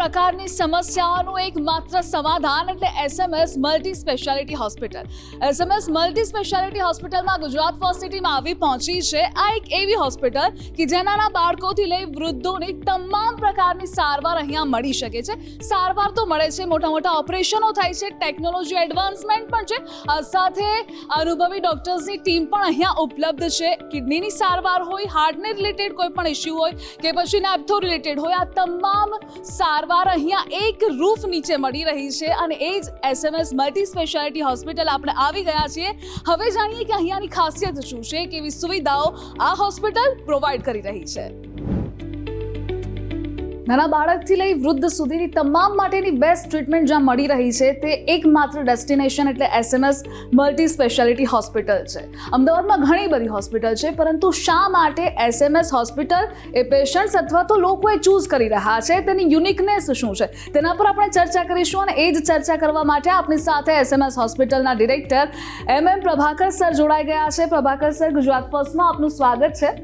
પ્રકારની સમસ્યાઓનું એકમાત્ર સમાધાન એટલે SMS multi speciality hospital SMS multi speciality હોસ્પિટલમાં ગુજરાત ફર્સ્ટ સિટીમાં આવી પહોંચી છે. આ એક એવી હોસ્પિટલ કે જેનાના બાળકોથી લઈ વૃદ્ધોની તમામ પ્રકારની સારવાર અહીંયા મળી શકે છે. સારવાર તો મળે છે મોટા મોટા ઓપરેશનો થાય છે ટેકનોલોજી એડવાન્સમેન્ટ પણ છે સાથે અનુભવી ડોક્ટર્સની ટીમ પણ અહીંયા ઉપલબ્ધ છે. કિડનીની સારવાર હોય હાર્ટને રિલેટેડ કોઈ પણ ઇસ્યુ હોય કે પછી નેપ્થો રિલેટેડ હોય, આ તમામ સારવાર અહીંયા એક રૂફ નીચે મળી રહી છે અને એ જ એસએમએસ મલ્ટી સ્પેશિયાલિટી હોસ્પિટલ આપણે આવી ગયા છીએ. હવે જાણીએ કે અહીંયાની ખાસિયત શું છે, કેવી સુવિધાઓ આ હોસ્પિટલ પ્રોવાઈડ કરી રહી છે. નાના બાળકથી લઈ વૃદ્ધ સુધીની તમામ માટેની બેસ્ટ ટ્રીટમેન્ટ જ્યાં મળી રહી છે, તે એકમાત્ર ડેસ્ટિનેશન એટલે એસએમએસ મલ્ટી સ્પેશિયાલિટી હોસ્પિટલ છે. અમદાવાદમાં ઘણી બધી હોસ્પિટલ છે, પરંતુ શા માટે એસએમએસ હોસ્પિટલ એ પેશન્ટ્સ અથવા તો લોકોએ ચૂઝ કરી રહ્યા છે? તેની યુનિકનેસ શું છે? તેના પર આપણે ચર્ચા કરીશું અને એ જ ચર્ચા કરવા માટે આપણી સાથે એસએમએસ હોસ્પિટલના director M M Prabhakar sir જોડાઈ ગયા છે. પ્રભાકર સર ગુજરાત ફર્સ્ટમાં આપનું સ્વાગત છે.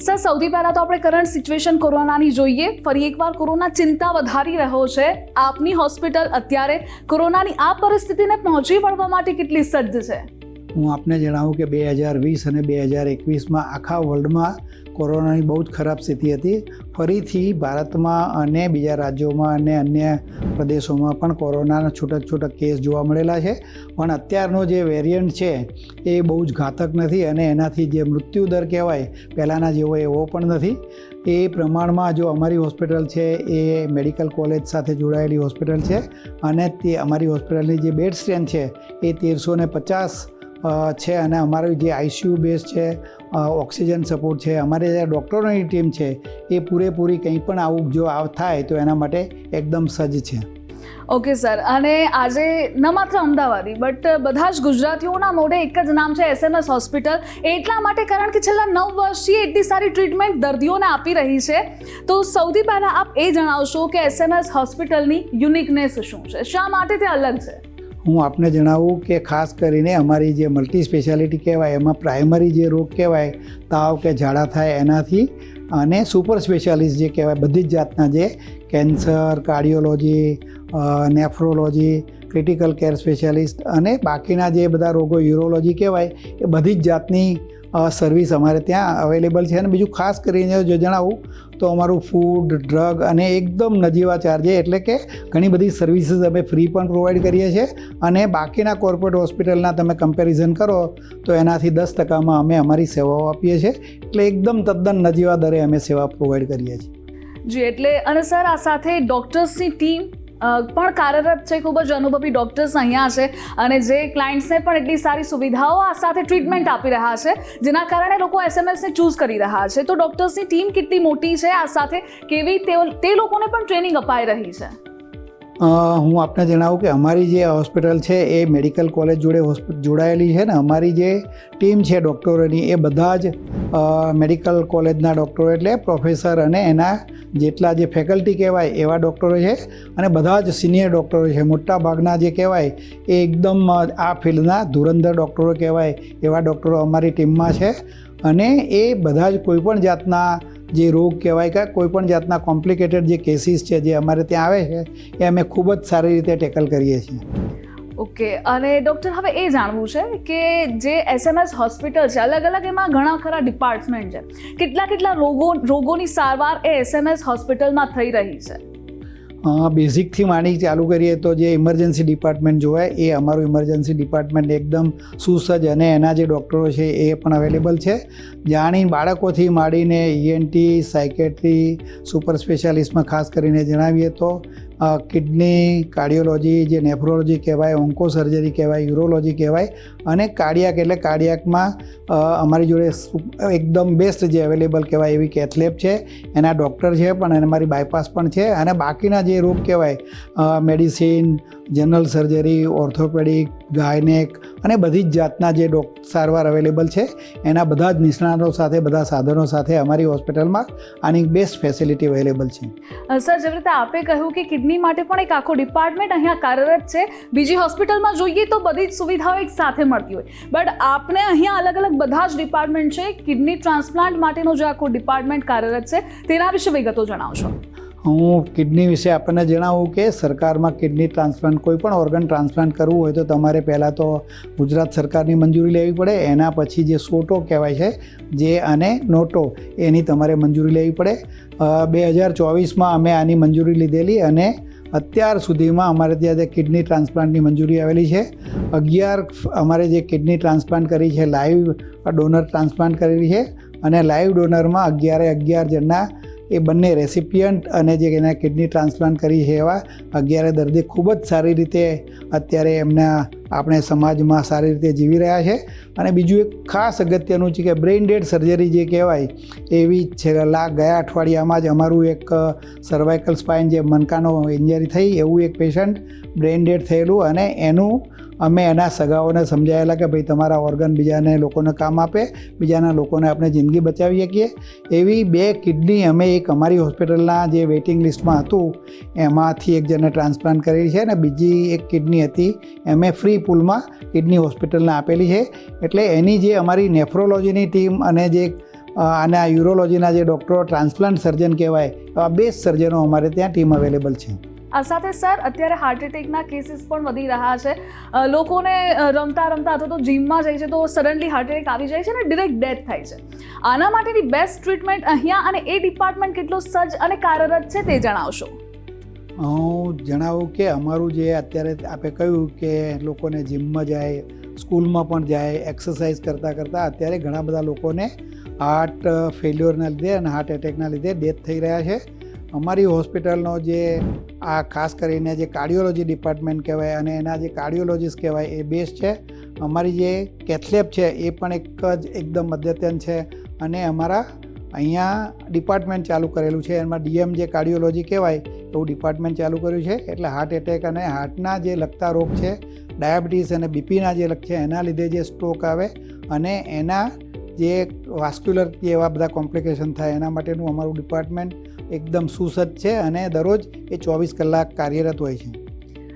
સર, સૌથી પહેલાં તો આપણે કરંટ સિચ્યુએશન કોરોનાની જોઈએ. ફરી એકવાર કોરોના ચિંતા વધારી રહ્યો છે. આપની હોસ્પિટલ અત્યારે કોરોનાની આ પરિસ્થિતિને પહોંચી વળવા માટે કેટલી સજ્જ છે? હું આપને જણાવું કે બે હજાર વીસ અને બે હજાર એકવીસમાં આખા વર્લ્ડમાં કોરોનાની બહુ જ ખરાબ સ્થિતિ હતી. ફરીથી ભારતમાં અને બીજા રાજ્યોમાં અને અન્ય પ્રદેશોમાં પણ કોરોનાના છૂટક છૂટક કેસ જોવા મળેલા છે. પણ અત્યારનો જે વેરિયન્ટ છે, એ બહુ જ ઘાતક નથી અને એનાથી જે મૃત્યુ દર કહેવાય, પહેલાંના જેવો એવો પણ નથી. એ પ્રમાણમાં જો અમારી હોસ્પિટલ છે, એ મેડિકલ કોલેજ સાથે જોડાયેલી હોસ્પિટલ છે અને તે અમારી હોસ્પિટલની જે બેડ સ્ટ્રેન્થ છે, એ તેરસો પચાસ છે અને અમારું જે આઈસીયુ બેઝ છે ઓક્સિજન સપોર્ટ છે, અમારે જે ડૉક્ટરોની ટીમ છે, એ પૂરેપૂરી કંઈ પણ આવું જો આવ થાય તો એના માટે એકદમ સજ્જ છે. Okay, sir. અને આજે ન માત્ર અમદાવાદી, બટ બધા જ ગુજરાતીઓના મોઢે એક જ નામ છે, એસએમએસ હોસ્પિટલ. એટલા માટે કારણ કે છેલ્લા નવ વર્ષથી એટલી સારી ટ્રીટમેન્ટ દર્દીઓને આપી રહી છે. તો સૌથી પહેલાં આપ એ જણાવશો કે એસએમએસ હોસ્પિટલની યુનિકનેસ શું છે? શા માટે તે અલગ છે? હું આપને જણાવું કે ખાસ કરીને અમારી જે મલ્ટી સ્પેશિયાલિટી કહેવાય, એમાં પ્રાઇમરી જે રોગ કહેવાય, તાવ કે ઝાડા થાય એનાથી, અને સુપર સ્પેશિયાલિસ્ટ જે કહેવાય, બધી જ જાતના જે cancer cardiology nephrology critical care specialist અને બાકીના જે બધા રોગો યુરોલોજી કહેવાય, એ બધી જ જાતની સર્વિસ અમારે ત્યાં અવેલેબલ છે. અને બીજું ખાસ કરીને જો જણાવું તો અમારું ફૂડ ડ્રગ અને એકદમ નજીવા ચાર્જે એટલે કે ઘણી બધી સર્વિસીસ અમે ફ્રી પણ પ્રોવાઈડ કરીએ છીએ અને બાકીના કોર્પોરેટ હોસ્પિટલના તમે કમ્પેરિઝન કરો, તો એનાથી દસ ટકામાં અમે અમારી સેવાઓ આપીએ છીએ. એટલે એકદમ તદ્દન નજીવા દરે અમે સેવા પ્રોવાઈડ કરીએ છીએ. જી, એટલે અને સર આ સાથે ડૉક્ટર્સની ટીમ પણ કાર્યરત છે, ખૂબ જ અનુભવી ડૉક્ટર્સ અહીંયા છે અને જે ક્લાયન્ટ્સને પણ એટલી સારી સુવિધાઓ આ સાથે ટ્રીટમેન્ટ આપી રહ્યા છે, જેના કારણે લોકો એસએમએસને ચૂઝ કરી રહ્યા છે. તો ડોક્ટર્સની ટીમ કેટલી મોટી છે, આ સાથે કેવી તેઓ, તે લોકોને પણ ટ્રેનિંગ અપાઈ રહી છે. હું આપને જણાવું કે અમારી જે હોસ્પિટલ છે એ મેડિકલ કોલેજ જોડે જોડાયેલી છે ને અમારી જે ટીમ છે ડૉક્ટરોની એ બધા જ મેડિકલ કોલેજના ડૉક્ટરો એટલે પ્રોફેસર અને એના જેટલા જે ફેકલ્ટી કહેવાય એવા ડૉક્ટરો છે અને બધા જ સિનિયર ડૉક્ટરો છે. મોટા ભાગના જે કહેવાય એ એકદમ આ ફિલ્ડના ધુરંધર ડૉક્ટરો કહેવાય એવા ડૉક્ટરો અમારી ટીમમાં છે અને એ બધા જ કોઈપણ જાતના જે રોગ કહેવાય કે કોઈપણ જાતના કોમ્પ્લિકેટેડ જે કેસીસ છે, જે અમારે ત્યાં આવે છે, એ અમે ખૂબ જ સારી રીતે ટેકલ કરીએ છીએ. ઓકે અને ડૉક્ટર હવે એ જાણવું છે કે જે એસએમએસ હોસ્પિટલ છે, અલગ અલગ એમાં ઘણા ખરા ડિપાર્ટમેન્ટ છે. કેટલા કેટલા રોગો, રોગોની સારવાર એ એસએમએસ હોસ્પિટલમાં થઈ રહી છે? બેઝિકથી માંડી ચાલુ કરીએ તો જે ઇમરજન્સી ડિપાર્ટમેન્ટ જોવાય, એ અમારું ઇમરજન્સી ડિપાર્ટમેન્ટ એકદમ સુસજ્જ અને એના જે ડૉક્ટરો છે એ પણ અવેલેબલ છે. જાણી બાળકોથી માંડીને ઈએનટી સાયકેટ્રી સુપર સ્પેશિયાલિસ્ટમાં ખાસ કરીને જણાવીએ તો કિડની કાર્ડિયોલોજી જે નેફ્રોલોજી કહેવાય ઓન્કો સર્જરી કહેવાય, યુરોલોજી કહેવાય અને કાર્ડિયાક એટલે કાર્ડિયાકમાં અમારી જોડે એકદમ બેસ્ટ જે અવેલેબલ કહેવાય એવી કેથલેબ છે. એના ડૉક્ટર છે પણ એને અમારી બાયપાસ પણ છે અને બાકીના જે રોગ કહેવાય medicine, general surgery, orthopaedic, gynaec અને બધી જ જાતના જે ડોક, સારવાર અવેલેબલ છે, એના બધા જ નિષ્ણાતો સાથે, બધા સાધનો સાથે અમારી હોસ્પિટલમાં આની બેસ્ટ ફેસિલિટી અવેલેબલ છે. સર, જેવી રીતે આપે કહ્યું કે કિડની માટે પણ એક આખો ડિપાર્ટમેન્ટ અહીંયા કાર્યરત છે, બીજી હોસ્પિટલમાં જોઈએ તો બધી જ સુવિધાઓ એક સાથે મળતી હોય. બટ આપને અહીંયા અલગ અલગ બધા જ ડિપાર્ટમેન્ટ છે, કિડની ટ્રાન્સપ્લાન્ટ માટેનો જે આખો ડિપાર્ટમેન્ટ કાર્યરત છે, તેના વિશે વિગતો જણાવશો. હું કિડની વિશે આપણને જણાવું કે સરકારમાં કિડની ટ્રાન્સપ્લાન્ટ, કોઈ પણ ઓર્ગન ટ્રાન્સપ્લાન્ટ કરવું હોય તો તમારે પહેલાં તો ગુજરાત સરકારની મંજૂરી લેવી પડે. એના પછી જે સોટો કહેવાય છે, જે અને નોટો, એની તમારે મંજૂરી લેવી પડે. બે હજાર ચોવીસમાં અમે આની મંજૂરી લીધેલી અને અત્યાર સુધીમાં અમારે ત્યાં જે કિડની ટ્રાન્સપ્લાન્ટની મંજૂરી આવેલી છે. અગિયાર અમારે જે કિડની ટ્રાન્સપ્લાન્ટ કરી છે, લાઈવ ડોનર ટ્રાન્સપ્લાન્ટ કરેલી છે અને લાઈવ ડોનરમાં અગિયારે અગિયાર જણના એ બંને રેસિપિયન્ટ અને જે એના કિડની ટ્રાન્સપ્લાન્ટ કરી છે એવા અગિયારે દર્દી ખૂબ જ સારી રીતે અત્યારે એમના આપણે સમાજમાં સારી રીતે જીવી રહ્યા છે. અને બીજું એક ખાસ અગત્યનું છે કે બ્રેઇન ડેડ સર્જરી જે કહેવાય, એવી છેલ્લા ગયા અઠવાડિયામાં જ અમારું એક સર્વાઇકલ સ્પાઇન જે મનકાનો ઇન્જરી થઈ એવું એક પેશન્ટ બ્રેઇન ડેડ થયેલું અને એનું અમે એના સગાઓને સમજાયેલા કે ભાઈ તમારા ઓર્ગન બીજાને લોકોને કામ આપે, બીજાના લોકોને આપણે જિંદગી બચાવી શકીએ. એવી બે કિડની અમે એક અમારી હોસ્પિટલના જે વેઇટિંગ લિસ્ટમાં હતું, એમાંથી એક જણને ટ્રાન્સપ્લાન્ટ કરેલી છે અને બીજી એક કિડની હતી, એમે ફ્રી પુલમાં કિડની હોસ્પિટલને આપેલી છે. એટલે એની જે અમારી નેફ્રોલોજીની ટીમ અને જે અને આ યુરોલોજીના જે ડૉક્ટરો ટ્રાન્સપ્લાન્ટ સર્જન કહેવાય, એવા બે સર્જનો અમારે ત્યાં ટીમ અવેલેબલ છે. આ સાથે સર, અત્યારે હાર્ટ એટેકના કેસીસ પણ વધી રહ્યા છે. લોકોને રમતા રમતા અથવા તો જીમમાં જાય છે તો સડનલી હાર્ટ એટેક આવી જાય છે અને ડિરેક્ટ ડેથ થાય છે. આના માટેની બેસ્ટ ટ્રીટમેન્ટ અહીંયા અને એ ડિપાર્ટમેન્ટ કેટલું સજ્જ અને કાર્યરત છે તે જણાવશો. હું જણાવું કે અમારું જે અત્યારે આપે કહ્યું કે લોકોને જીમમાં જાય, સ્કૂલમાં પણ જાય એક્સરસાઇઝ કરતાં કરતાં અત્યારે ઘણા બધા લોકોને હાર્ટ ફેલ્યોરના લીધે અને હાર્ટ એટેકના લીધે ડેથ થઈ રહ્યા છે. અમારી હોસ્પિટલનો જે આ ખાસ કરીને જે કાર્ડિયોલોજી ડિપાર્ટમેન્ટ કહેવાય અને એના જે કાર્ડિયોલોજીસ્ટ કહેવાય એ બેસ્ટ છે. અમારી જે કેથલેબ છે એ પણ એક જ એકદમ અદ્યતન છે અને અમારા અહીંયા ડિપાર્ટમેન્ટ ચાલુ કરેલું છે. એમાં ડીએમ જે કાર્ડિયોલોજી કહેવાય એવું ડિપાર્ટમેન્ટ ચાલુ કર્યું છે. એટલે હાર્ટ એટેક અને હાર્ટના જે લગતા રોગ છે, ડાયાબિટીસ અને બીપીના જે લગ છે એના લીધે જે સ્ટ્રોક આવે અને એના જે વાસ્ક્યુલર એવા બધા કોમ્પ્લિકેશન થાય એના માટેનું અમારું ડિપાર્ટમેન્ટ એકદમ સુસજ્જ છે અને દરરોજ એ ચોવીસ કલાક કાર્યરત હોય છે.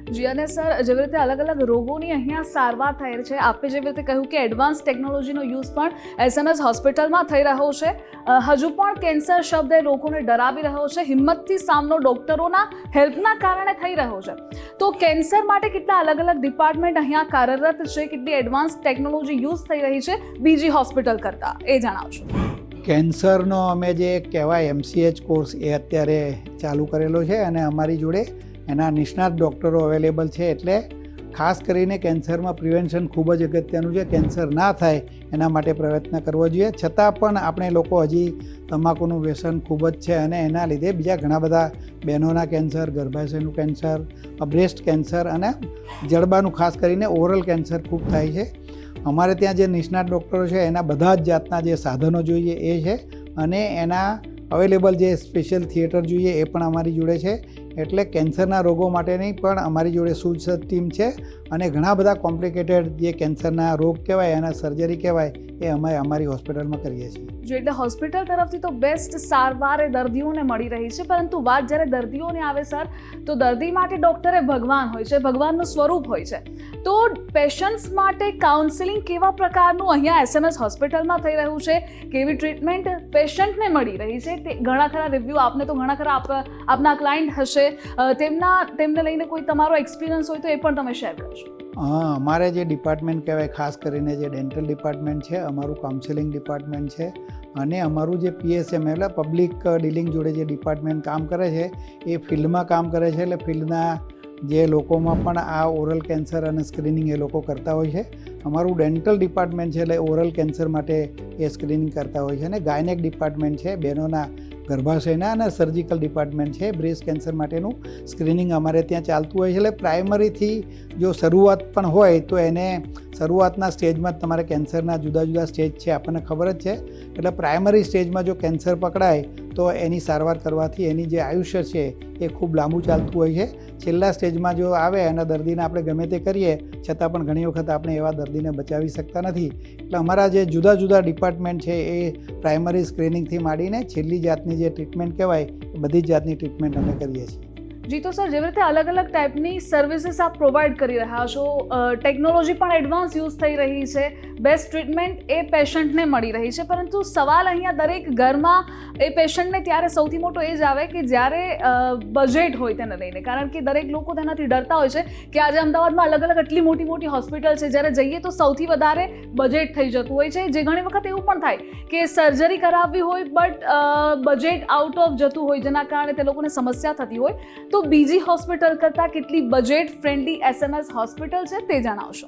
જી, અને સર, જેવી રીતે અલગ અલગ રોગોની અહીંયા સારવાર થઈ છે, આપે જેવી રીતે કહ્યું કે એડવાન્સ ટેકનોલોજીનો યુઝ પણ એસએમએસ હોસ્પિટલમાં થઈ રહ્યો છે. હજુ પણ કેન્સર શબ્દ એ લોકોને ડરાવી રહ્યો છે, હિંમતથી સામનો ડોક્ટરોના હેલ્પના કારણે થઈ રહ્યો છે. તો કેન્સર માટે કેટલા અલગ અલગ ડિપાર્ટમેન્ટ અહીંયા કાર્યરત છે, કેટલી એડવાન્સ ટેકનોલોજી યુઝ થઈ રહી છે, બીજી હોસ્પિટલ કરતાં, એ જણાવશો. કેન્સરનો અમે જે કહેવાય એમસીએચ કોર્સ એ અત્યારે ચાલુ કરેલો છે અને અમારી જોડે એના નિષ્ણાત ડૉક્ટરો અવેલેબલ છે એટલે ખાસ કરીને કેન્સરમાં પ્રિવેન્શન ખૂબ જ અગત્યનું છે. કેન્સર ના થાય એના માટે પ્રયત્ન કરવો જોઈએ. છતાં પણ આપણે લોકો હજી તમાકુનું વ્યસન ખૂબ જ છે અને એના લીધે બીજા ઘણા બધા બહેનોના કેન્સર, ગર્ભાશયનું કેન્સર, બ્રેસ્ટ કેન્સર અને જડબાનું ખાસ કરીને ઓરલ કેન્સર ખૂબ થાય છે. અમારે ત્યાં જે નિષ્ણાત ડૉક્ટરો છે, એના બધા જ જાતના જે સાધનો જોઈએ એ છે અને એના અવેલેબલ જે સ્પેશિયલ થિયેટર જોઈએ એ પણ અમારી જોડે છે. એટલે કેન્સરના રોગો માટેની પણ અમારી જોડે સુસજ્જ ટીમ છે અને ઘણા બધા કોમ્પ્લિકેટેડ જે કેન્સરના રોગ કહેવાય, એના સર્જરી કહેવાય એ અમે અમારી હોસ્પિટલમાં કરીએ છીએ. જો એટલે હોસ્પિટલ તરફથી તો બેસ્ટ સારવાર એ દર્દીઓને મળી રહી છે, પરંતુ વાત જ્યારે દર્દીઓને આવે સર, તો દર્દી માટે ડૉક્ટરે ભગવાન હોય છે, ભગવાનનું સ્વરૂપ હોય છે. તો પેશન્ટ્સ માટે કાઉન્સિલિંગ કેવા પ્રકારનું અહીંયા એસએમએસ હોસ્પિટલમાં થઈ રહ્યું છે, કેવી ટ્રીટમેન્ટ પેશન્ટને મળી રહી છે, તે ઘણા ખરા રિવ્યૂ આપને તો ઘણા ખરા આપ, આપના ક્લાયન્ટ હશે. તેમના, તેમને લઈને કોઈ તમારો એક્સપિરિયન્સ હોય તો એ પણ તમે શેર કરશો હા અમારે જે ડિપાર્ટમેન્ટ કહેવાય, ખાસ કરીને જે ડેન્ટલ ડિપાર્ટમેન્ટ છે, અમારું કાઉન્સેલિંગ ડિપાર્ટમેન્ટ છે, અને અમારું જે પીએસએમ એટલે પબ્લિક ડીલિંગ જોડે જે ડિપાર્ટમેન્ટ કામ કરે છે, એ ફિલ્ડમાં કામ કરે છે, એટલે ફિલ્ડના જે લોકોમાં પણ આ ઓરલ કેન્સર અને સ્ક્રીનિંગ એ લોકો કરતા હોય છે. અમારું ડેન્ટલ ડિપાર્ટમેન્ટ છે, એટલે ઓરલ કેન્સર માટે એ સ્ક્રીનિંગ કરતા હોય છે, અને ગાયનેક ડિપાર્ટમેન્ટ છે, બહેનોના ગર્ભાશયના અને સર્જિકલ ડિપાર્ટમેન્ટ છે. બ્રેસ્ટ કેન્સર માટેનું સ્ક્રીનિંગ અમારે ત્યાં ચાલતું હોય છે. એટલે પ્રાઇમરીથી જો શરૂઆત પણ હોય તો એને શરૂઆતના સ્ટેજમાં જ તમારે કેન્સરના જુદા જુદા સ્ટેજ છે. આપણને ખબર જ છે. એટલે પ્રાઇમરી સ્ટેજમાં જો કેન્સર પકડાય તો એની સારવાર કરવાથી એની જે આયુષ્ય છે એ ખૂબ લાંબુ ચાલતું હોય છે. છેલ્લા સ્ટેજમાં જો આવે અને દર્દીને આપણે ગમે તે કરીએ, છતાં પણ ઘણી વખત આપણે એવા દર્દીને બચાવી શકતા નથી. એટલે અમારા જે જુદા જુદા ડિપાર્ટમેન્ટ છે એ પ્રાઇમરી સ્ક્રીનિંગથી માંડીને છેલ્લી જાતની જે ટ્રીટમેન્ટ કહેવાય બધી જ જાતની ટ્રીટમેન્ટ અમે કરીએ છીએ. જી તો સર, જેવી રીતે અલગ અલગ ટાઈપની સર્વિસીસ આપ પ્રોવાઈડ કરી રહ્યા છો ટેકનોલોજી પણ એડવાન્સ યુઝ થઈ રહી છે બેસ્ટ ટ્રીટમેન્ટ એ પેશન્ટને મળી રહી છે, પરંતુ સવાલ અહીંયા દરેક ઘરમાં એ પેશન્ટને ત્યારે સૌથી મોટો એ જ આવે કે જ્યારે બજેટ હોય તેને લઈને. કારણ કે દરેક લોકો તેનાથી ડરતા હોય છે કે આજે અમદાવાદમાં અલગ અલગ આટલી મોટી મોટી હોસ્પિટલ છે, જ્યારે જઈએ તો સૌથી વધારે બજેટ થઈ જતું હોય છે. જે ઘણી વખત એવું પણ થાય કે સર્જરી કરાવવી હોય બટ બજેટ આઉટ ઓફ જતું હોય, જેના કારણે તે લોકોને સમસ્યા થતી હોય, તો બીજી હોસ્પિટલ કરતાં કેટલી બજેટ ફ્રેન્ડલી એસએમએસ હોસ્પિટલ છે તે જણાવશો.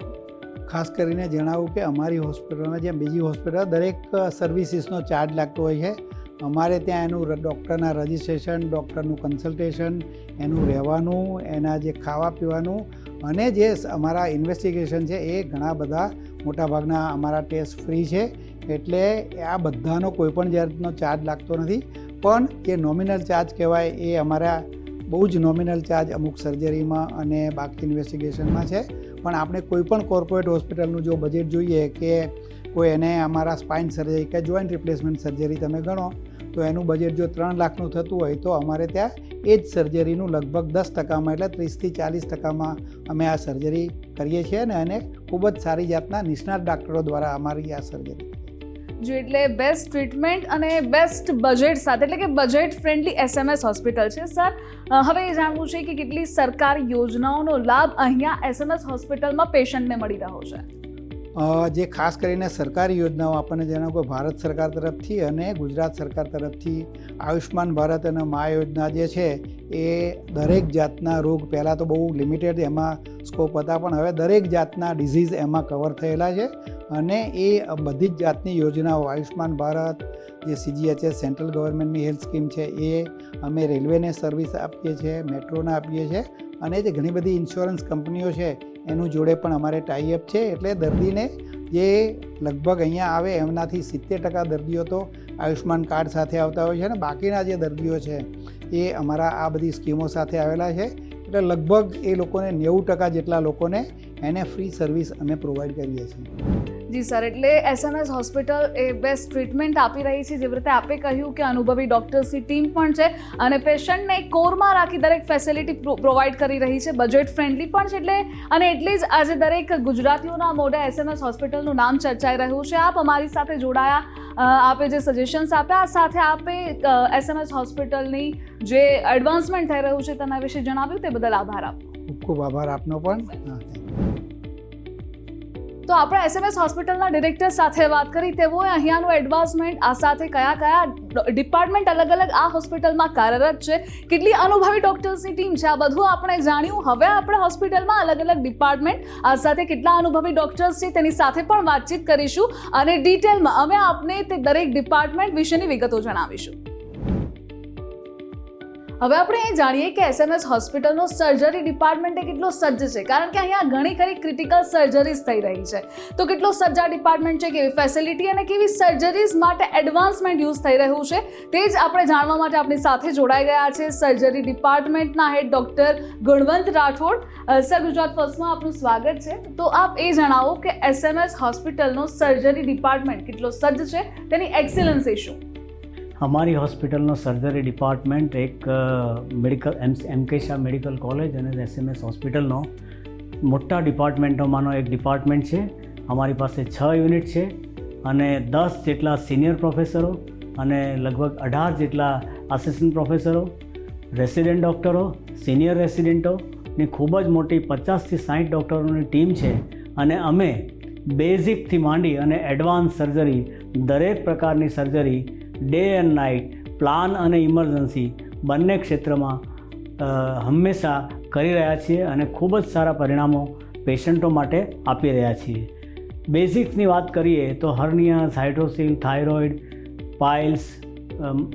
ખાસ કરીને જણાવું કે અમારી હોસ્પિટલમાં જેમ બીજી હોસ્પિટલ, દરેક સર્વિસીસનો ચાર્જ લાગતો હોય છે. અમારે ત્યાં એનું ડૉક્ટરના રજિસ્ટ્રેશન ડૉક્ટરનું કન્સલ્ટેશન એનું રહેવાનું, એના જે ખાવા પીવાનું અને જે અમારા ઇન્વેસ્ટિગેશન છે એ ઘણા બધા મોટાભાગના અમારા ટેસ્ટ ફ્રી છે. એટલે આ બધાનો કોઈપણ જાતનો ચાર્જ લાગતો નથી. પણ જે નોમિનલ ચાર્જ કહેવાય એ અમારા બહુ જ નોમિનલ ચાર્જ અમુક સર્જરીમાં અને બાકી ઇન્વેસ્ટિગેશનમાં છે. પણ આપણે કોઈ પણ કોર્પોરેટ હોસ્પિટલનું જો બજેટ જોઈએ કે કોઈ એને અમારા સ્પાઇન સર્જરી કે જોઈન્ટ રિપ્લેસમેન્ટ સર્જરી તમે ગણો, તો એનું બજેટ જો ત્રણ લાખનું થતું હોય તો અમારે ત્યાં એ જ સર્જરીનું લગભગ દસ ટકામાં એટલે ત્રીસથી ચાલીસ ટકામાં અમે આ સર્જરી કરીએ છીએ અને ખૂબ જ સારી જાતના નિષ્ણાત ડાક્ટરો દ્વારા અમારી આ સર્જરી જો એટલે બેસ્ટ ટ્રીટમેન્ટ અને બેસ્ટ બજેટ સાથે, એટલે કે બજેટ ફ્રેન્ડલી એસએમએસ હોસ્પિટલ છે સર હવે એ જાણવું છે કે કેટલી સરકારી યોજનાઓનો લાભ અહીંયા એસએમએસ હોસ્પિટલમાં પેશન્ટને મળી રહ્યો છે. જે ખાસ કરીને સરકારી યોજનાઓ આપણને જેના કોઈ ભારત સરકાર તરફથી અને ગુજરાત સરકાર તરફથી આયુષ્માન ભારત અને મા યોજના જે છે એ દરેક જાતના રોગ પહેલાં તો બહુ લિમિટેડ એમાં સ્કોપ હતા, પણ હવે દરેક જાતના ડિઝીઝ એમાં કવર થયેલા છે અને એ બધી જ જાતની યોજનાઓ આયુષ્માન ભારત, જે સીજીએચએસ સેન્ટ્રલ ગવર્મેન્ટની હેલ્થ સ્કીમ છે એ અમે રેલવેને સર્વિસ આપીએ છીએ મેટ્રોને આપીએ છીએ અને જે ઘણી બધી ઇન્સ્યોરન્સ કંપનીઓ છે એનું જોડે પણ અમારે ટાઈઅપ છે. એટલે દર્દીને જે લગભગ અહીંયા આવે એમનાથી સિત્તેર ટકા દર્દીઓ તો આયુષ્માન કાર્ડ સાથે આવતા હોય છે અને બાકીના જે દર્દીઓ છે એ અમારા આ બધી સ્કીમો સાથે આવેલા છે. એટલે લગભગ એ લોકોને નેવું ટકા જેટલા લોકોને એને ફ્રી સર્વિસ અમે પ્રોવાઈડ કરીએ છીએ. જી સર, એટલે એસએમએસ હોસ્પિટલ એ બેસ્ટ ટ્રીટમેન્ટ આપી રહી છે. જેવી રીતે આપે કહ્યું કે અનુભવી ડૉક્ટર્સની ટીમ પણ છે અને પેશન્ટને કોરમાં રાખી દરેક ફેસિલિટી પ્રોવાઈડ કરી રહી છે. બજેટ ફ્રેન્ડલી પણ છે એટલે, અને એટલે જ આજે દરેક ગુજરાતીઓના મોઢે એસએમએસ હોસ્પિટલનું નામ ચર્ચાઈ રહ્યું છે. આપ અમારી સાથે જોડાયા આપે જે સજેશન્સ આપ્યા સાથે આપે એસએમએસ હોસ્પિટલની જે એડવાન્સમેન્ટ થઈ રહ્યું છે તેના વિશે જણાવ્યું, તે બદલ આભાર આપનો. ખૂબ ખૂબ આભાર આપનો પણ. તો આપણે એસએમએસ હોસ્પિટલના ડિરેક્ટર સાથે વાત કરી, તેઓએ અહીંયાનું એડવાન્સમેન્ટ આ સાથે કયા કયા ડિપાર્ટમેન્ટ અલગ અલગ આ હોસ્પિટલમાં કાર્યરત છે, કેટલી અનુભવી ડોક્ટર્સની ટીમ છે, આ બધું આપણે જાણ્યું. હવે આપણે હોસ્પિટલમાં અલગ અલગ ડિપાર્ટમેન્ટ આ સાથે કેટલા અનુભવી ડોક્ટર્સ છે, તેની સાથે પણ વાતચીત કરીશું. અને ડિટેલમાં અમે આપને તે દરેક ડિપાર્ટમેન્ટ વિશેની વિગતો જણાવીશું. હવે આપણે એ જાણીએ કે એસએમએસ હોસ્પિટલનો સર્જરી ડિપાર્ટમેન્ટ કેટલો સજ્જ છે, કારણ કે અહીંયા ઘણી ખરી ક્રિટિકલ સર્જરીઝ થઈ રહી છે. તો કેટલો સજ્જા ડિપાર્ટમેન્ટ છે, કેવી ફેસિલિટી અને કેવી સર્જરીઝ માટે એડવાન્સમેન્ટ યુઝ થઈ રહ્યું છે, તે જ આપણે જાણવા માટે આપણી સાથે જોડાઈ ગયા છે surgery ડિપાર્ટમેન્ટના head doctor Gunvant Rathod. Sir Gujarat ફર્સ્ટમાં આપનું સ્વાગત છે. તો આપ એ જણાવો કે એસએમએસ હોસ્પિટલનો સર્જરી ડિપાર્ટમેન્ટ કેટલો સજ્જ છે, તેની એક્સિલન્સી શું અમારી હોસ્પિટલનો સર્જરી ડિપાર્ટમેન્ટ એક medical M M K Shah medical college અને એસએમએસ હોસ્પિટલનો મોટા ડિપાર્ટમેન્ટોમાંનો એક ડિપાર્ટમેન્ટ છે. અમારી પાસે છ યુનિટ છે અને દસ જેટલા સિનિયર પ્રોફેસરો અને લગભગ અઢાર જેટલા આસિસ્ટન્ટ પ્રોફેસરો રેસિડેન્ટ ડૉક્ટરો સિનિયર રેસિડેન્ટોની ખૂબ જ મોટી પચાસથી સાઠ ડૉક્ટરોની ટીમ છે. અને અમે બેઝિકથી માંડી અને એડવાન્સ સર્જરી દરેક પ્રકારની surgery day and night, plan અને ઇમરજન્સી બંને ક્ષેત્રમાં હંમેશા કરી રહ્યા છીએ અને ખૂબ જ સારા પરિણામો પેશન્ટો માટે આપી રહ્યા છીએ. બેઝિક્સની વાત કરીએ તો હર્નિયા સાઇટોસિલ થાઇરોઇડ, પાઇલ્સ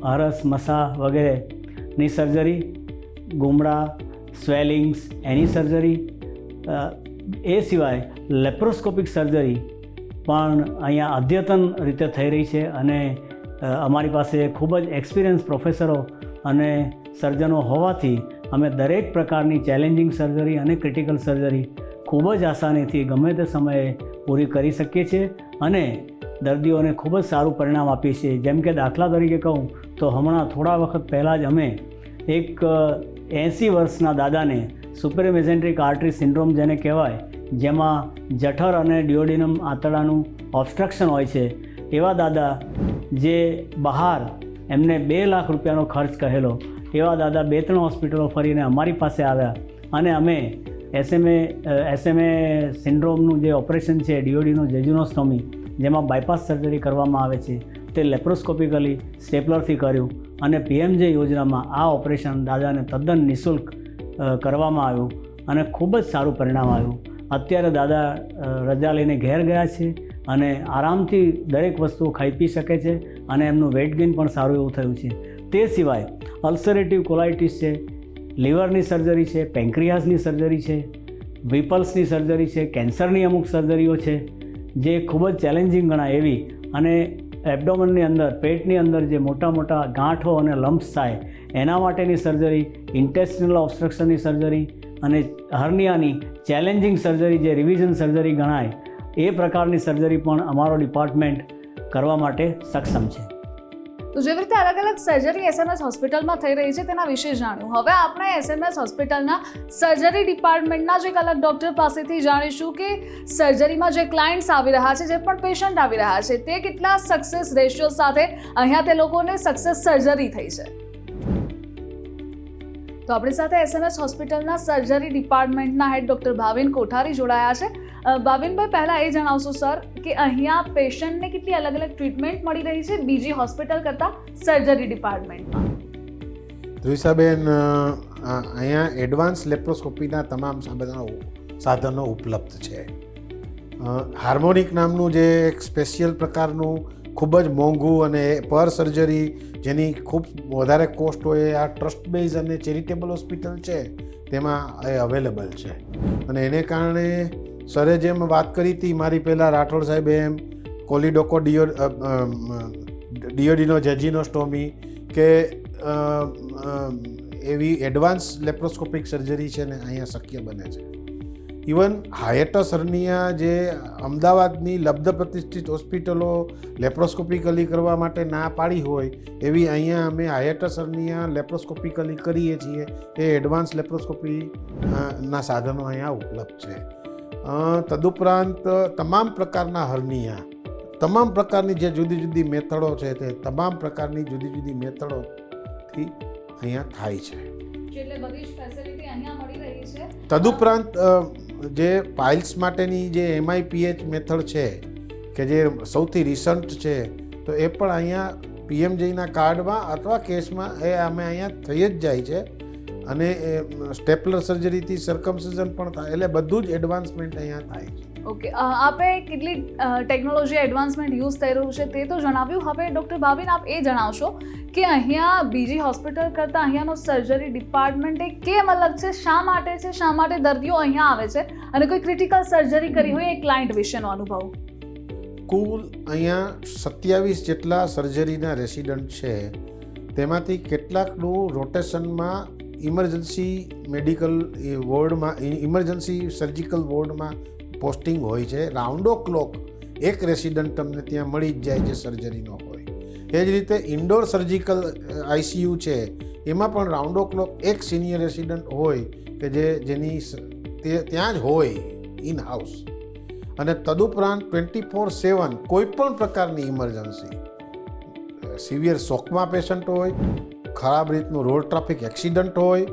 હરસ, મસા વગેરેની સર્જરી ગુમડા સ્વેલિંગ્સ, એની સર્જરી એ સિવાય લેપ્રોસ્કોપિક સર્જરી પણ અહીંયા અદ્યતન રીતે થઈ રહી છે અને અમારી પાસે ખૂબ જ એક્સપિરિયન્સ પ્રોફેસરો અને સર્જનો હોવાથી અમે દરેક પ્રકારની ચેલેન્જિંગ સર્જરી અને ક્રિટિકલ સર્જરી ખૂબ જ આસાનીથી ગમે તે સમયે પૂરી કરી શકીએ છીએ અને દર્દીઓને ખૂબ જ સારું પરિણામ આપીએ છીએ. જેમ કે દાખલા તરીકે કહું, તો હમણાં થોડા વખત પહેલાં જ અમે એક એંસી વર્ષના દાદાને સુપરમેઝેન્ટ્રિક આર્ટરી સિન્ડ્રોમ જેને કહેવાય, જેમાં જઠર અને ડિયોડિનમ આંતરડાનું ઓબ્સ્ટ્રક્શન હોય છે, એવા દાદા જે બહાર એમને બે લાખ રૂપિયાનો ખર્ચ કહેલો, એવા દાદા બે ત્રણ હોસ્પિટલો ફરીને અમારી પાસે આવ્યા અને અમે એસએમએ એસએમએ સિન્ડ્રોમનું જે ઓપરેશન છે, ડીઓડીનું જેજ્યુનોસ્ટોમી જેમાં બાયપાસ સર્જરી કરવામાં આવે છે, તે લેપ્રોસ્કોપિકલી સ્ટેપલરથી કર્યું અને પીએમજે યોજનામાં આ ઓપરેશન દાદાને તદ્દન નિઃશુલ્ક કરવામાં આવ્યું અને ખૂબ જ સારું પરિણામ આવ્યું. અત્યારે દાદા રજા લઈને ઘેર ગયા છે અને આરામથી દરેક વસ્તુઓ ખાઈ પી શકે છે અને એમનું વેઇટ ગેઇન પણ સારું એવું થયું છે. તે સિવાય અલ્સરેટિવ કોલાઇટિસ છે લીવરની સર્જરી છે પેન્ક્રિયાસની સર્જરી છે વિપલ્સની સર્જરી છે કેન્સરની અમુક સર્જરીઓ છે, જે ખૂબ જ ચેલેન્જિંગ ગણાય એવી અને એબડોમનની અંદર, પેટની અંદર જે મોટા મોટા ગાંઠો અને લમ્પ્સ થાય, એના માટેની સર્જરી ઇન્ટેસ્ટિનલ ઓબ્સ્ટ્રક્શનની સર્જરી અને હર્નિયાની ચેલેન્જિંગ સર્જરી જે રિવિઝન સર્જરી ગણાય એ પ્રકારની સર્જરી પણ અમારો ડિપાર્ટમેન્ટ કરવા માટે સક્ષમ છે. તો જેવી રીતે અલગ અલગ સર્જરી એસએમએસ હોસ્પિટલમાં થઈ રહી છે તેના વિશે જાણ્યું હવે આપણે એસએમએસ હોસ્પિટલના સર્જરી ડિપાર્ટમેન્ટના જ એક અલગ ડૉક્ટર પાસેથી જાણીશું કે સર્જરીમાં જે ક્લાયન્ટ્સ આવી રહ્યા છે, જે પણ પેશન્ટ આવી રહ્યા છે, તે કેટલા સક્સેસ રેશિયો સાથે અહીંયા તે લોકોને સક્સેસ સર્જરી થઈ છે. તો આપણી સાથે એસએમએસ હોસ્પિટલના સર્જરી ડિપાર્ટમેન્ટના હેડ ડૉક્ટર ભાવિન કોઠારી જોડાયા છે. ભાવિનભાઈ પહેલાં એ જણાવશો સર કે અહીંયા પેશન્ટને કેટલી અલગ અલગ ટ્રીટમેન્ટ મળી રહી છે બીજી હોસ્પિટલ કરતાં સર્જરી ડિપાર્ટમેન્ટમાં? અ, અહીંયા એડવાન્સ લેપ્રોસ્કોપીના તમામ સાધનો ઉપલબ્ધ છે. હાર્મોનિક નામનું જે એક સ્પેશિયલ પ્રકારનું ખૂબ જ મોંઘું અને પર સર્જરી જેની ખૂબ વધારે કોસ્ટ હોય આ ટ્રસ્ટ બેઝ અને ચેરિટેબલ હોસ્પિટલ છે તેમાં એ અવેલેબલ છે. અને એને કારણે સરે જેમ વાત કરી હતી, મારી પહેલાં રાઠોડ સાહેબે એમ કોલિડોકો ડિયો ડિયોડિનો જેજીનોસ્ટોમી કે એવી એડવાન્સ લેપ્રોસ્કોપિક સર્જરી છે ને અહીંયા શક્ય બને છે. ઇવન હાયટસ હર્નિયા જે અમદાવાદની લબ્ધ પ્રતિષ્ઠિત હોસ્પિટલો લેપ્રોસ્કોપિકલી કરવા માટે ના પાડી હોય, એવી અહીંયા અમે હાયટસ હર્નિયા લેપ્રોસ્કોપિકલી કરીએ છીએ, એ એડવાન્સ લેપ્રોસ્કોપી ના સાધનો અહીંયા ઉપલબ્ધ છે. તદુપરાંત તમામ પ્રકારના હર્નિયા તમામ પ્રકારની જે જુદી જુદી મેથડો છે તે તમામ પ્રકારની જુદી જુદી મેથડોથી અહીંયા થાય છે. તદુપરાંત જે પાઇલ્સ માટેની જે એમઆઈપીએચ મેથડ છે કે જે સૌથી રિસન્ટ છે તો એ પણ અહીંયા પીએમજેના કાર્ડમાં અથવા કેસમાં એ અમે અહીંયા થઈ જ જાય છે. અને સ્ટેપલર સર્જરીથી સરકમસિઝન પણ થાય. એટલે બધું જ એડવાન્સમેન્ટ અહીંયા થાય છે. ઓકે આપે કેટલી ટેકનોલોજી એડવાન્સમેન્ટ યુઝ થઈ રહ્યું છે તે તો જણાવ્યું. હવે ડૉક્ટર ભાવિન આપ એ જણાવશો કે અહીંયા બીજી હોસ્પિટલ કરતાં અહીંયાનો સર્જરી ડિપાર્ટમેન્ટ એ કેમ અલગ છે? શા માટે છે? શા માટે દર્દીઓ અહીંયા આવે છે? અને કોઈ ક્રિટિકલ સર્જરી કરી હોય એ ક્લાયન્ટ વિશેનો અનુભવ. કુલ અહીંયા સત્યાવીસ જેટલા સર્જરીના રેસિડન્ટ છે. તેમાંથી કેટલાકનું રોટેશનમાં ઇમરજન્સી મેડિકલ વોર્ડમાં ઇમરજન્સી સર્જિકલ વોર્ડમાં પોસ્ટિંગ હોય છે. રાઉન્ડો ક્લોક એક રેસિડન્ટ તમને ત્યાં મળી જ જાય છે સર્જરીનો હોય. એ જ રીતે ઇન્ડોર સર્જિકલ આઈસીયુ છે, એમાં પણ રાઉન્ડો ક્લોક એક સિનિયર રેસિડન્ટ હોય કે જે, જેની ત્યાં જ હોય ઇન હાઉસ અને તદુપરાંત ટ્વેન્ટી ફોર સેવન કોઈ પણ પ્રકારની ઇમરજન્સી સિવિયર શોકમાં પેશન્ટ હોય ખરાબ રીતનું રોડ ટ્રાફિક એક્સિડન્ટ હોય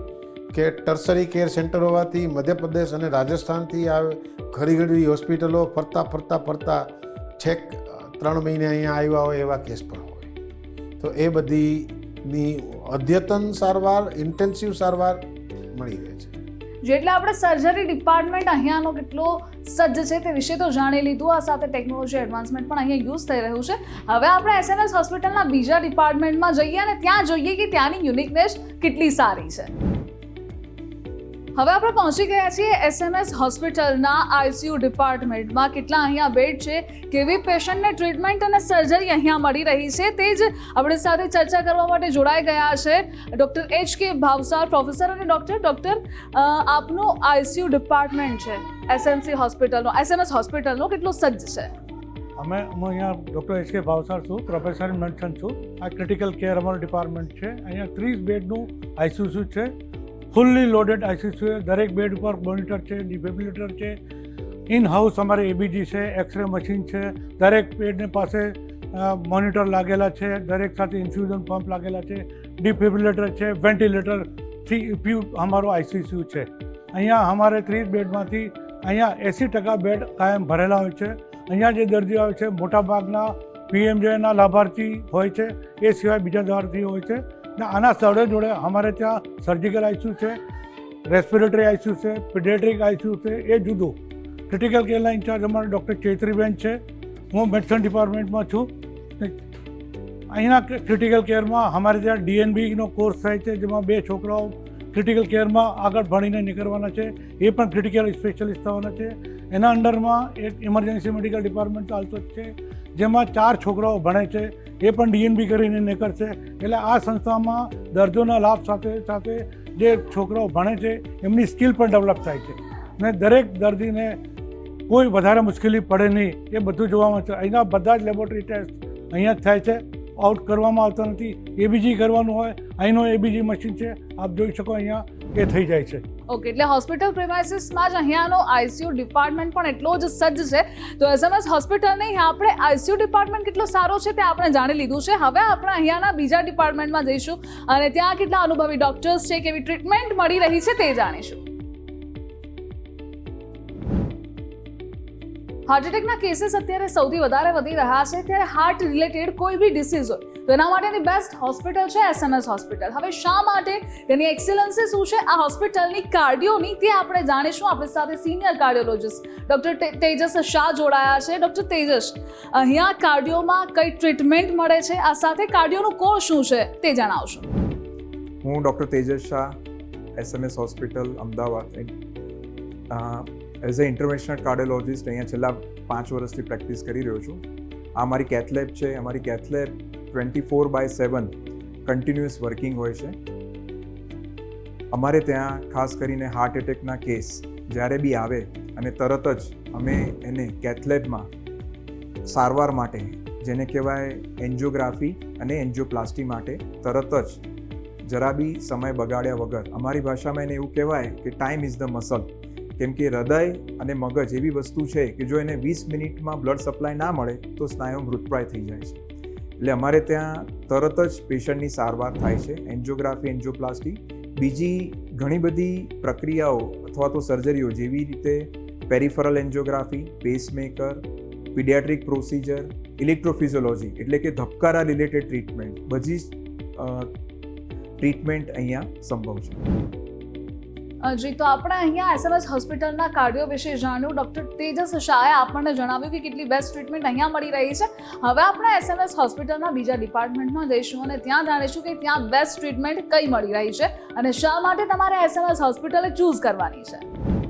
કે ટર્સરી કેર સેન્ટર હોવાથી મધ્યપ્રદેશ અને રાજસ્થાનથી આવે ઘડી ઘડી હોસ્પિટલો ફરતા ફરતા ફરતા છેક ત્રણ મહિને અહીંયા આવ્યા હોય એવા કેસ પણ હોય. તો એ બધીની અદ્યતન સારવાર, ઇન્ટેન્સિવ સારવાર મળી રહે છે. જેટલે આપણે સર્જરી ડિપાર્ટમેન્ટ અહીંયાનો કેટલો સજ્જ છે તે વિશે તો જાણી લીધું. આ સાથે ટેકનોલોજી એડવાન્સમેન્ટ પણ અહીંયા યુઝ થઈ રહ્યું છે. હવે આપણે એસએનએસ હોસ્પિટલના બીજા ડિપાર્ટમેન્ટમાં જઈએ અને ત્યાં જોઈએ કે ત્યાંની યુનિકનેસ કેટલી સારી છે. હવે આપણે પહોંચી ગયા છીએ એસએમએસ હોસ્પિટલના આઈસીયુ ડિપાર્ટમેન્ટમાં. કેટલા અહીંયા બેડ છે, કેવી પેશન્ટને ટ્રીટમેન્ટ અને સર્જરી અહીંયા મળી રહી છે, તે જ આપણી સાથે ચર્ચા કરવા માટે જોડાઈ ગયા છે doctor H K Bhavsar, professor અને ડૉક્ટર. ડૉક્ટર આપનું આઈસીયુ ડિપાર્ટમેન્ટ છે એસએમસી હોસ્પિટલનો. એસએમએસ હોસ્પિટલનો કેટલો સજ્જ છે? અમે, હું અહીંયા ડૉક્ટર એચ કે ભાવસાર છું, પ્રોફેસર મેન્શન છું. આ ક્રિટિકલ કેર અમારું ડિપાર્ટમેન્ટ છે. અહીંયા ત્રીસ બેડનું આઈસીયુ છે ફૂલ્લી લોડેડ આઈસીયુ છે. દરેક બેડ ઉપર મોનિટર છે ડિફેબ્યુલેટર છે. ઇન હાઉસ અમારે એબીજી છે એક્સરે મશીન છે. દરેક બેડની પાસે મોનિટર લાગેલા છે. દરેક સાથે ઇન્ફ્યુઝન પંપ લાગેલા છે. ડિફેબ્યુલેટર છે વેન્ટિલેટરથી પ્યુ અમારો આઈસીસીયુ છે. અહીંયા અમારે ત્રીસ બેડમાંથી અહીંયા એંસી ટકા બેડ કાયમ ભરેલા હોય છે. અહીંયા જે દર્દીઓ આવે છે, મોટાભાગના પીએમજેના લાભાર્થી હોય છે. એ સિવાય બીજા દર્દીઓ હોય છે. ને, આના સ્થળે જોડે અમારે ત્યાં સર્જિકલ આઈસીયુ છે રેસ્પિરેટરી આઈસીયુ છે પીડિયાટ્રિક આઈસીયુ છે, એ જુદું. ક્રિટિકલ કેરના ઇન્ચાર્જ અમારા ડૉક્ટર ચૈત્રીબેન છે. હું મેડિસન ડિપાર્ટમેન્ટમાં છું. અહીંના ક્રિટિકલ કેરમાં અમારે ત્યાં ડીએનબીનો કોર્સ થાય છે, જેમાં બે છોકરાઓ ક્રિટિકલ કેરમાં આગળ ભણીને નીકળવાના છે. એ પણ ક્રિટિકલ સ્પેશિયલિસ્ટ થવાના છે. એના અંડરમાં એક ઇમરજન્સી મેડિકલ ડિપાર્ટમેન્ટ ચાલતો જ છે. જેમાં ચાર છોકરાઓ ભણે છે, એ પણ ડીએનબી કરીને નીકળશે એટલે આ સંસ્થામાં દર્દીઓના લાભ સાથે સાથે જે છોકરાઓ ભણે છે, એમની સ્કિલ પણ ડેવલપ થાય છે. ને દરેક દર્દીને કોઈ વધારે મુશ્કેલી પડે નહીં, એ બધું જોવામાં છે. અહીંના બધા જ લેબોરેટરી ટેસ્ટ અહીંયા જ થાય છે. આઉટ કરવામાં આવતા નથી. એબીજી કરવાનું હોય અહીંનો એબીજી મશીન છે. આપ જોઈ શકો અહીંયા એ થઈ જાય છે. ઓકે એટલે હોસ્પિટલ પ્રિમાઇસીસમાં જ અહીંયાનો આઈસીયુ ડિપાર્ટમેન્ટ પણ એટલો જ સજ્જ છે. તો એસએમએસ હોસ્પિટલની આપણે આઈસીયુ ડિપાર્ટમેન્ટ કેટલો સારો છે તે આપણે જાણી લીધું છે. હવે આપણે અહીંયાના બીજા ડિપાર્ટમેન્ટમાં જઈશું અને ત્યાં કેટલા અનુભવી ડોક્ટર્સ છે, કેવી ટ્રીટમેન્ટ મળી રહી છે તે જાણીશું. હાર્ટ એટેકના કેસીસ અત્યારે સૌથી વધારે વધી રહ્યા છે. ત્યારે હાર્ટ રિલેટેડ કોઈ બી ડિસીઝ હોય, તો એના માટેની બેસ્ટ હોસ્પિટલ છે એસએમએસ હોસ્પિટલ હવે શા માટે તેની એક્સેલન્સી શું છે? આ હોસ્પિટલની કાર્ડિયોની તે આપણે જાણીશું. આપણી સાથે senior cardiologist doctor Tejas Shah જોડાયા છે. ડૉક્ટર તેજસ, અહીંયા કાર્ડિયોમાં કઈ ટ્રીટમેન્ટ મળે છે? આ સાથે કાર્ડિયોનું કોર્સ શું છે તે જણાવશો. હું doctor Tejas Shah SMS hospital Ahmedabad. As a interventional cardiologist અહીંયા છેલ્લા પાંચ વર્ષથી પ્રેક્ટિસ કરી રહ્યો છું. આ મારી કેથલેબ છે અમારી cath lab twenty four by seven continuous working હોય છે. અમારે ત્યાં ખાસ કરીને હાર્ટ એટેકના કેસ જ્યારે બી આવે અને તરત જ અમે એને કેથલેબમાં સારવાર માટે, જેને કહેવાય એન્જિયોગ્રાફી અને એન્જિયોપ્લાસ્ટી માટે તરત જ જરા બી સમય બગાડ્યા વગર, અમારી ભાષામાં એને એવું કહેવાય કે ટાઈમ ઇઝ ધ મસલ કેમ કે હૃદય અને મગજ એવી વસ્તુ છે કે જો એને વીસ મિનિટમાં બ્લડ સપ્લાય ના મળે, તો સ્નાયુ મૃતપ્રાય થઈ જાય છે. એટલે અમારે ત્યાં તરત જ પેશન્ટની સારવાર થાય છે, એન્જિયોગ્રાફી, એન્જિયોપ્લાસ્ટી. બીજી ઘણી બધી પ્રક્રિયાઓ અથવા તો સર્જરીઓ જેવી રીતે peripheral angiography pacemaker paediatric procedure electrophysiology એટલે કે ધબકારા રિલેટેડ ટ્રીટમેન્ટ બધી ટ્રીટમેન્ટ અહીંયા સંભવ છે. જી, તો આપણે અહીંયા એસએમએસ હોસ્પિટલના કાર્ડિયો વિશે જાણ્યું. ડૉક્ટર તેજસ શાહે આપણને જણાવ્યું કે કેટલી બેસ્ટ ટ્રીટમેન્ટ અહીંયા મળી રહી છે. હવે આપણે એસએમએસ હોસ્પિટલના બીજા ડિપાર્ટમેન્ટમાં જઈશું અને ત્યાં જાણીશું કે ત્યાં બેસ્ટ ટ્રીટમેન્ટ કઈ મળી રહી છે અને શા માટે તમારે એસએમએસ હોસ્પિટલે ચૂઝ કરવાની છે.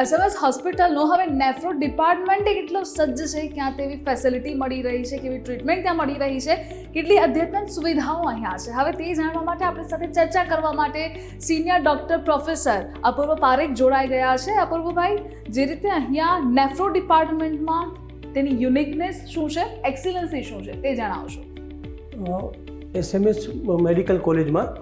એસએમએસ હોસ્પિટલનો હવે નેફ્રો ડિપાર્ટમેન્ટ કેટલો સજ્જ છે ક્યાં તેવી ફેસિલિટી મળી રહી છે, કેવી ટ્રીટમેન્ટ ત્યાં મળી રહી છે, કેટલી અદ્યતન સુવિધાઓ અહીંયા છે. હવે તે જાણવા માટે આપણી સાથે ચર્ચા કરવા માટે senior doctor professor Apurva Parekh જોડાઈ ગયા છે. અપૂર્વભાઈ, જે રીતે અહીંયા નેફ્રો ડિપાર્ટમેન્ટમાં તેની યુનિકનેસ શું છે એક્સિલન્સી શું છે, તે જણાવશો. એસએમએસ મેડિકલ કોલેજમાં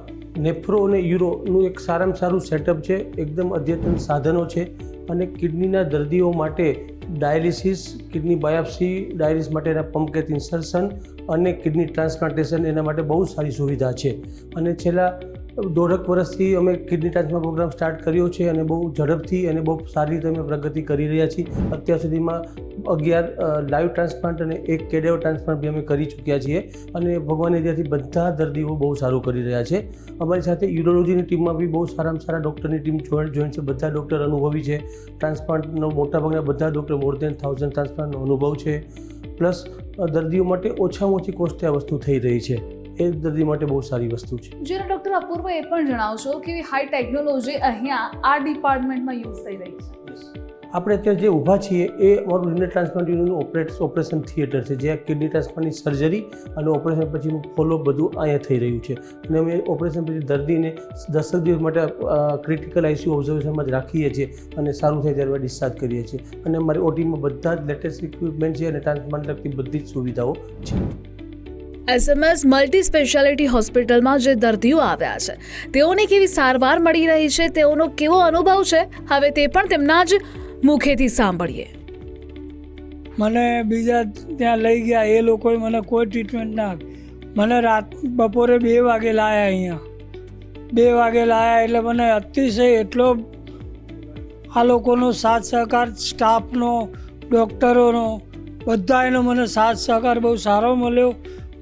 નેફ્રો અને યુરોનું એક સારામાં સારું સેટઅપ છે, એકદમ અદ્યતન સાધનો છે. અને કિડનીના દર્દીઓ માટે ડાયાલિસિસ, કિડની બાયોપ્સી, ડાયાલિસિસ માટેના પંપકેત ઇન્સર્શન અને કિડની ટ્રાન્સપ્લાન્ટેશન એના માટે બહુ સારી સુવિધા છે. અને છેલ્લા દોઢક વર્ષથી અમે કિડની ટ્રાન્સફર પ્રોગ્રામ સ્ટાર્ટ કર્યો છે અને બહુ ઝડપથી અને બહુ સારી રીતે અમે પ્રગતિ કરી રહ્યા છીએ. અત્યાર સુધીમાં અગિયાર લાઈવ ટ્રાન્સપ્લાન્ટ અને એક કેડેવ ટ્રાન્સપ્લાન્ટ બી અમે કરી ચૂક્યા છીએ અને ભગવાનની દયાથી બધા દર્દીઓ બહુ સારું કરી રહ્યા છે. અમારી સાથે યુરોલોજીની ટીમમાં બી બહુ સારામાં સારા ડૉક્ટરની ટીમ જોઈન્ટ જોઈન્ટ છે. બધા ડૉક્ટર અનુભવી છે. ટ્રાન્સપ્લાન્ટનો મોટાભાગના બધા ડૉક્ટર મોર દેન થાઉઝન્ડ ટ્રાન્સપ્લાન્ટનો અનુભવ છે. પ્લસ દર્દીઓ માટે ઓછામાં ઓછી કોસ્ટે આ વસ્તુ થઈ રહી છે. એ દર્દી માટે બહુ સારી વસ્તુ છે. જેને ડૉક્ટર અપૂર્વ એ પણ જણાવશો કે હાઈ ટેકનોલોજી અહીંયા આ ડિપાર્ટમેન્ટમાં યુઝ થઈ રહી છે. આપણે અત્યારે જે ઊભા છીએ એ અમારું રિનલ ટ્રાન્સપ્લાન્ટ યુનિટનું ઓપરેટ ઓપરેશન થિયેટર છે જ્યાં કિડની ટ્રાન્સપ્લાન્ટની સર્જરી અને ઓપરેશન પછીનું ફોલો બધું અહીંયા થઈ રહ્યું છે. અને અમે ઓપરેશન પછી દર્દીને દસક દિવસ માટે ક્રિટિકલ આઈસીયુ ઓબ્ઝર્વેશનમાં જ રાખીએ છીએ અને સારું થાય ત્યારબાદ ડિસ્ચાર્જ કરીએ છીએ. અને અમારી ઓટીમાં બધા જ લેટેસ્ટ ઇક્વિપમેન્ટ છે અને ટ્રાન્સપ્લાન્ટ લગતી બધી જ સુવિધાઓ છે. એસએમએસ મલ્ટી સ્પેશિયાલિટી હોસ્પિટલમાં જે દર્દીઓ આવ્યા છે, તેઓને કેવી સારવાર મળી રહી છે, તેઓનો કેવો અનુભવ છે, હવે તે પણ તેમના જ મુખેથી સાંભળીએ. મને બીજા ત્યાં લઈ ગયા, એ લોકોએ મને કોઈ ટ્રીટમેન્ટ ના મને રાત, બપોરે બે વાગે લાયા અહીંયા. બે વાગે લાયા એટલે મને અતિશય એટલો આ લોકોનો સાથ સહકાર સ્ટાફનો ડૉક્ટરોનો બધા એનો મને સાથ સહકાર બહુ સારો મળ્યો.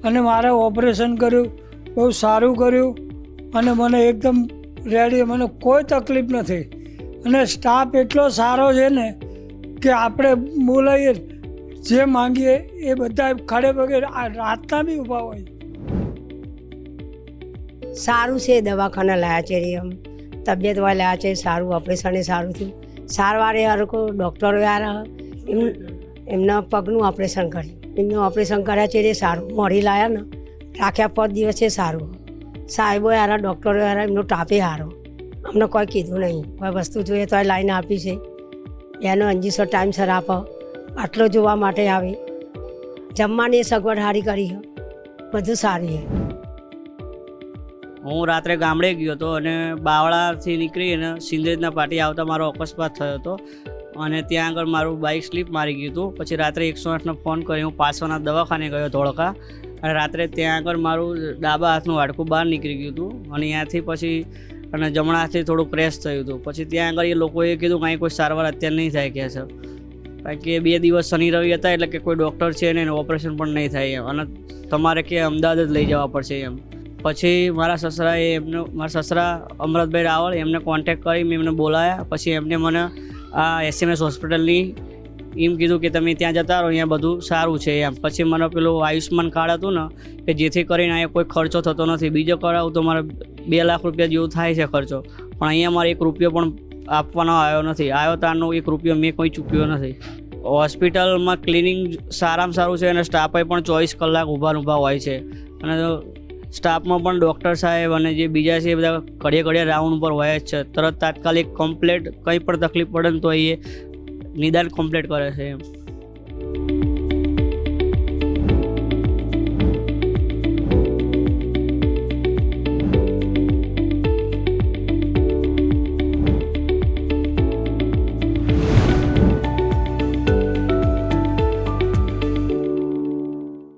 અને મારે ઓપરેશન કર્યું, બહુ સારું કર્યું અને મને એકદમ રેડી મને કોઈ તકલીફ નથી. અને સ્ટાફ એટલો સારો છે ને કે આપણે બોલાવીએ, જે માંગીએ એ બધા ખડે પગે રાતના બી ઊભા હોય. સારું છે દવાખાના લાયા છે રે એમ. તબિયત વાળા લાયા છે, સારું ઓપરેશન એ સારું થયું. સારવારે હરકો ડૉક્ટરો યાર એમ એમના પગનું ઓપરેશન કર્યું. એમનું ઓપરેશન કર્યા છે એ સારું મોડી લાયા ને, રાખ્યા પર દિવસે સારું. સાહેબો હારા ડૉક્ટરો હારા, એમનો ટાપે હારો. અમને કોઈ કીધું નહીં. કોઈ વસ્તુ જોઈએ તો લાઈન આપી છે. એનો અંજીસો ટાઈમસર આપો. આટલો જોવા માટે આવે. જમવાની સગવડ સારી કરી બધું સારી છે. હું રાત્રે ગામડે ગયો હતો અને બાવળાથી નીકળી અને સિંધેજના પાટી આવતા મારો અકસ્માત થયો હતો. અને ત્યાં આગળ મારું બાઇક સ્લીપ મારી ગયું હતું. પછી રાત્રે એકસો આઠનો ફોન કરી હું પાછળના દવાખાને ગયો ધોળકા. અને રાત્રે ત્યાં આગળ મારું ડાબા હાથનું હાડકું બહાર નીકળી ગયું હતું. અને ત્યાંથી પછી અને જમણા હાથથી થોડું ક્રેશ થયું હતું. પછી ત્યાં આગળ એ લોકોએ કીધું કાંઈ કોઈ સારવાર અત્યારે નહીં થાય કે છે. કારણ કે બે દિવસ શનિ રવિ હતા એટલે કે કોઈ ડૉક્ટર છે ને એનું ઓપરેશન પણ નહીં થાય એમ. અને તમારે કે અમદાવાદ જ લઈ જવા પડશે એમ. પછી મારા સસરાએ એમને, મારા સસરા અમરતભાઈ રાવળ એમને કોન્ટેક કરી, મેં એમને બોલાયા. પછી એમને મને આ એસએમએસ હોસ્પિટલની. એમ કીધું કે તમે ત્યાં જતા રહો, અહીંયા બધું સારું છે એમ. પછી મને પેલું આયુષ્યમાન કાર્ડ હતું ને, કે જેથી કરીને અહીંયા કોઈ ખર્ચો થતો નથી. બીજો કરાવું તો મારે બે લાખ રૂપિયા જેવું થાય છે ખર્ચો. પણ અહીંયા મારે એક રૂપિયો પણ આપવાનો આવ્યો નથી. આવ્યો તારનો એક રૂપિયો મેં કોઈ ચૂક્યો નથી. હોસ્પિટલમાં ક્લિનિંગ સારામાં સારું છે અને સ્ટાફે પણ ચોવીસ કલાક ઊભા ઊભા હોય છે. અને સ્ટાફમાં પણ ડૉક્ટર સાહેબ અને જે બીજા છે એ બધા ઘડિયા ઘડિયા રાઉન્ડ ઉપર હોય જ છે. તરત તાત્કાલિક કમ્પ્લેટ કંઈ પણ તકલીફ પડે ને તો એ નિદાન કમ્પ્લેટ કરે છે એમ.